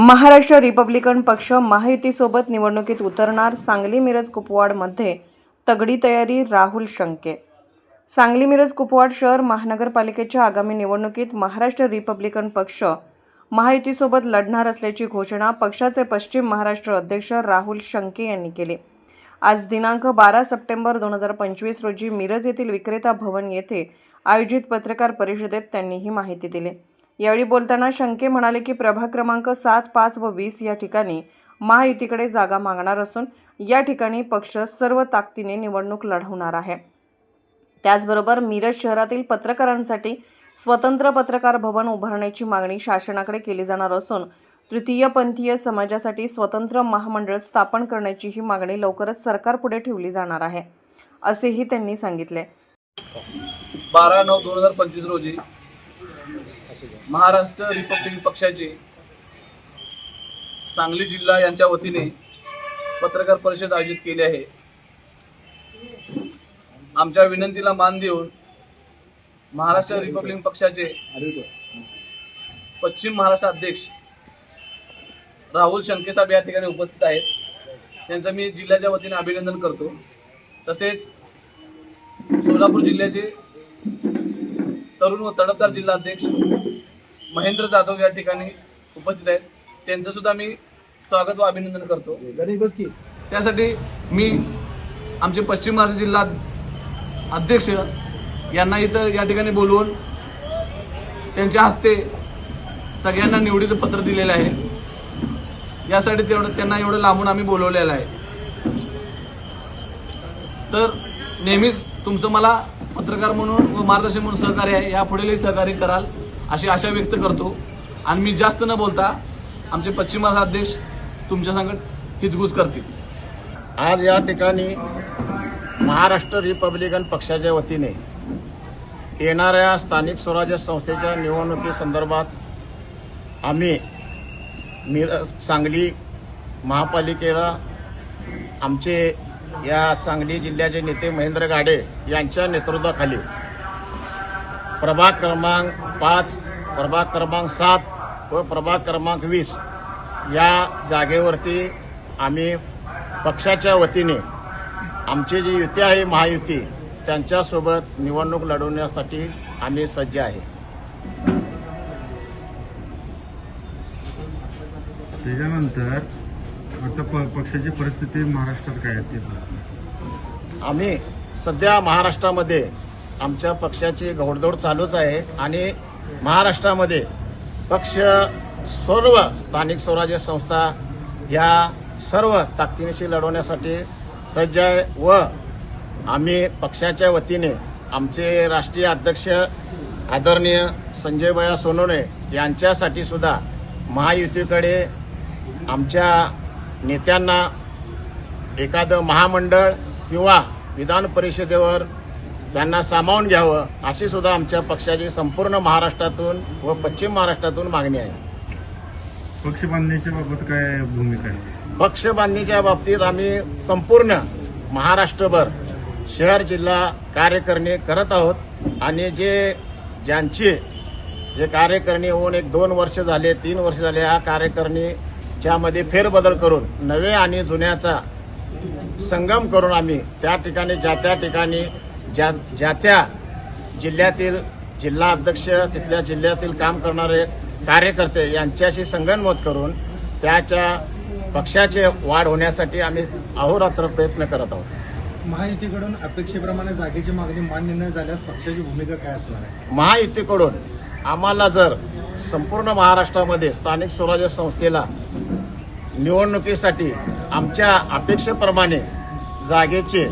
Maharashtra Republican पक्ष महायुतीसोबत निवडणुकीत उतरणार सांगली मिरज कुपवाडमध्ये तगडी तयारी राहुल शंके. सांगली मिरज कुपवाड शहर महानगरपालिकेच्या आगामी निवडणुकीत महाराष्ट्र रिपब्लिकन पक्ष महायुतीसोबत लढणार असल्याची घोषणा पक्षाचे पश्चिम महाराष्ट्र अध्यक्ष राहुल शंके यांनी केली. आज दिनांक बारा सप्टेंबर दोन हजार पंचवीस रोजी मिरज येथील विक्रेता भवन येथे आयोजित पत्रकार परिषदेत त्यांनी ही माहिती दिली. यावेळी बोलताना शंके म्हणाले की प्रभाग क्रमांक सात पाच व वीस या ठिकाणी महायुतीकडे जागा मागणार असून या ठिकाणी पक्ष सर्व ताकदीने निवडणूक लढवणार आहे. त्याचबरोबर मिरज शहरातील पत्रकारांसाठी स्वतंत्र पत्रकार भवन उभारण्याची मागणी शासनाकडे केली जाणार असून तृतीयपंथीय समाजासाठी स्वतंत्र महामंडळ स्थापन करण्याची ही मागणी लवकरच सरकारपुढे ठेवली जाणार आहे असेही त्यांनी सांगितले. बारा नऊ दोन हजार पंचवीस रोजी महाराष्ट्र रिपब्लिकन पक्षाचे सांगली जिल्हा यांच्या वतीने पत्रकार परिषद आयोजित केली आहे. आमच्या विनंतीला मान देऊन महाराष्ट्र रिपब्लिकन पक्षाचे पश्चिम महाराष्ट्र अध्यक्ष राहुल शंकेसाहेब या ठिकाणी उपस्थित आहेत. त्यांचं मी जिल्ह्याच्या वतीने अभिनंदन करतो. तसेच सोलापूर जिल्ह्याचे तरुण व तडफदार जिल्हा अध्यक्ष महेंद्र जाधव या ठिकाणी उपस्थित आहेत. त्यांचं सुद्धा मी स्वागत व अभिनंदन करतो. त्यासाठी मी आमचे पश्चिम महाराष्ट्र जिल्हा अध्यक्ष यांना इथं या ठिकाणी बोलवून त्यांच्या हस्ते सगळ्यांना निवडीचं पत्र दिलेलं आहे. यासाठी तेवढं त्यांना एवढं लांबून आम्ही बोलवलेलं आहे. तर नेहमीच तुमचं मला पत्रकार म्हणून व मार्गदर्शन म्हणून सहकार्य आहे. या पुढेही सहकार्य कराल अशी आशा व्यक्त करतो. आणि मी जास्त न बोलता आमचे पश्चिम महाराष्ट्र अध्यक्ष तुमच्या संगत हितगुज करतील. आज या ठिकाणी महाराष्ट्र रिपब्लिकन पक्षाच्या वतीने येणाऱ्या स्थानिक स्वराज्य संस्थेच्या निवडणुकीसंदर्भात आम्ही मिर सांगली महापालिकेला आमचे या सांगली जिल्ह्याचे नेते महेंद्र गाडे यांच्या नेतृत्वाखाली. प्रभाग क्रमांक पाच प्रभाग क्रमांक सात व प्रभाग क्रमांक वीस या जागेवरती आम्ही पक्षाच्या वतीने आमची जी युती आहे महायुती त्यांच्यासोबत निवडणूक लढवण्यासाठी आम्ही सज्ज आहे. त्याच्यानंतर आता प पक्षाची परिस्थिती महाराष्ट्रात काय आहे ते आम्ही सध्या महाराष्ट्रामध्ये आमच्या पक्षाची घोडदौड चालूच आहे आणि महाराष्ट्रामध्ये पक्ष सर्व स्थानिक स्वराज्य संस्था या सर्व ताकदीनिशी लढवण्यासाठी सज्ज आहे व आम्ही पक्षाच्या वतीने आमचे राष्ट्रीय अध्यक्ष आदरणीय संजयभया सोनोने यांच्यासाठी सुद्धा महायुतीकडे आमच्या नेत्यांना एखादं महामंडळ किंवा विधान परिषदेवर त्यांना सामावून घ्यावं अशी सुद्धा आमच्या पक्षाची संपूर्ण महाराष्ट्रातून व पश्चिम महाराष्ट्रातून मागणी आहे. पक्ष बांधण्याच्या बाबत काय भूमिका आहे? पक्ष बांधणीच्या बाबतीत आम्ही संपूर्ण महाराष्ट्रभर शहर जिल्हा कार्यकारिणी करत आहोत आणि जे ज्यांची जे कार्यकारिणी होऊन एक दोन वर्ष झाले तीन वर्ष झाले या कार्यकारिणीच्या मध्ये फेरबदल करून नवे आणि जुन्याचा संगम करून आम्ही त्या ठिकाणी ज्या त्या ठिकाणी ज्या ज्या त्या जिल्ह्यातील जिल्हा अध्यक्ष तिथल्या जिल्ह्यातील काम करणारे कार्यकर्ते यांच्याशी संगनमत करून त्याच्या पक्षाचे वाढ होण्यासाठी आम्ही अहोरात्र प्रयत्न करत आहोत. महायुतीकडून अपेक्षेप्रमाणे जागेची मागणी मान्य न झाल्यास पक्षाची भूमिका काय असणार आहे? महायुतीकडून आम्हाला जर संपूर्ण महाराष्ट्रामध्ये स्थानिक स्वराज्य संस्थेला निवडणुकीसाठी आमच्या अपेक्षेप्रमाणे जागेची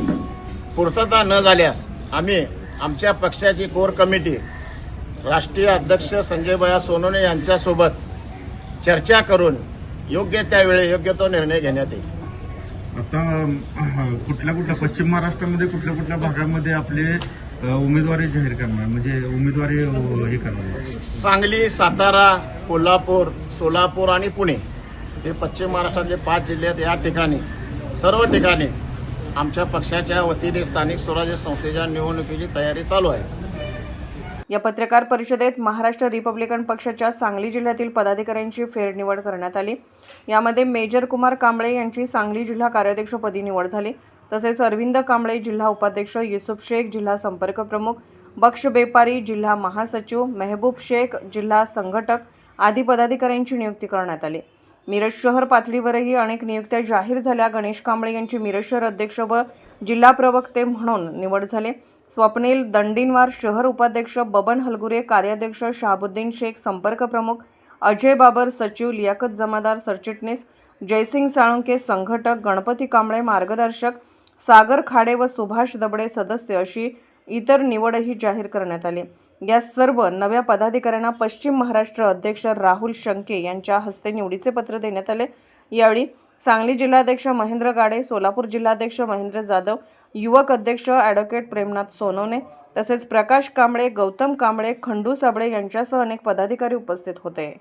पूर्तता न झाल्यास आम्ही आमच्या पक्षाची कोर कमिटी राष्ट्रीय अध्यक्ष संजयभया सोनवणे यांच्यासोबत चर्चा करून योग्य त्यावेळी योग्य तो निर्णय घेण्यात येईल. आता कुठल्या कुठल्या पश्चिम महाराष्ट्रामध्ये कुठल्या कुठल्या भागामध्ये आपले उमेदवारी जाहीर करणार? म्हणजे उमेदवारी हे करणार. सांगली सातारा कोल्हापूर सोलापूर आणि पुणे हे पश्चिम महाराष्ट्रातले पाच जिल्ह्यात या ठिकाणी सर्व ठिकाणी आमच्या पक्षाच्या वतीने स्थानिक स्वराज्य संस्थेच्या निवडणुकीची तयारी चालू आहे. या पत्रकार परिषदेत महाराष्ट्र रिपब्लिकन पक्षाच्या सांगली जिल्ह्यातील पदाधिकाऱ्यांची फेरनिवड करण्यात आली. यामध्ये मेजर कुमार कांबळे यांची सांगली जिल्हा कार्याध्यक्षपदी निवड झाली. तसेच अरविंद कांबळे जिल्हा उपाध्यक्ष युसुफ शेख जिल्हा संपर्क प्रमुख बक्ष बेपारी जिल्हा महासचिव मेहबूब शेख जिल्हा संघटक आदी पदाधिकाऱ्यांची नियुक्ती करण्यात आली. मिरज शहर पातळीवरही अनेक नियुक्त्या जाहीर झाल्या. गणेश कांबळे यांची मिरज शहर अध्यक्ष व जिल्हा प्रवक्ते म्हणून निवड झाली. स्वप्नील दंडीनवार शहर उपाध्यक्ष बबन हलगुरे कार्याध्यक्ष शहाबुद्दीन शेख संपर्क प्रमुख अजय बाबर सचिव लियाकत जमादार सरचिटणीस जयसिंग साळुंके संघटक गणपती कांबळे मार्गदर्शक सागर खाडे व सुभाष दबडे सदस्य अशी इतर निवडही जाहीर करण्यात आली. या सर्व नव्या पदाधिकाऱ्यांना पश्चिम महाराष्ट्र अध्यक्ष राहुल शंके यांच्या हस्ते निवडीचे पत्र देण्यात आले. यावेळी सांगली जिल्हाध्यक्ष महेंद्र गाडे सोलापूर जिल्हाध्यक्ष महेंद्र जाधव युवक अध्यक्ष ॲडव्होकेट प्रेमनाथ सोनवणे तसेच प्रकाश कांबळे गौतम कांबळे खंडू साबळे यांच्यासह अनेक पदाधिकारी उपस्थित होते.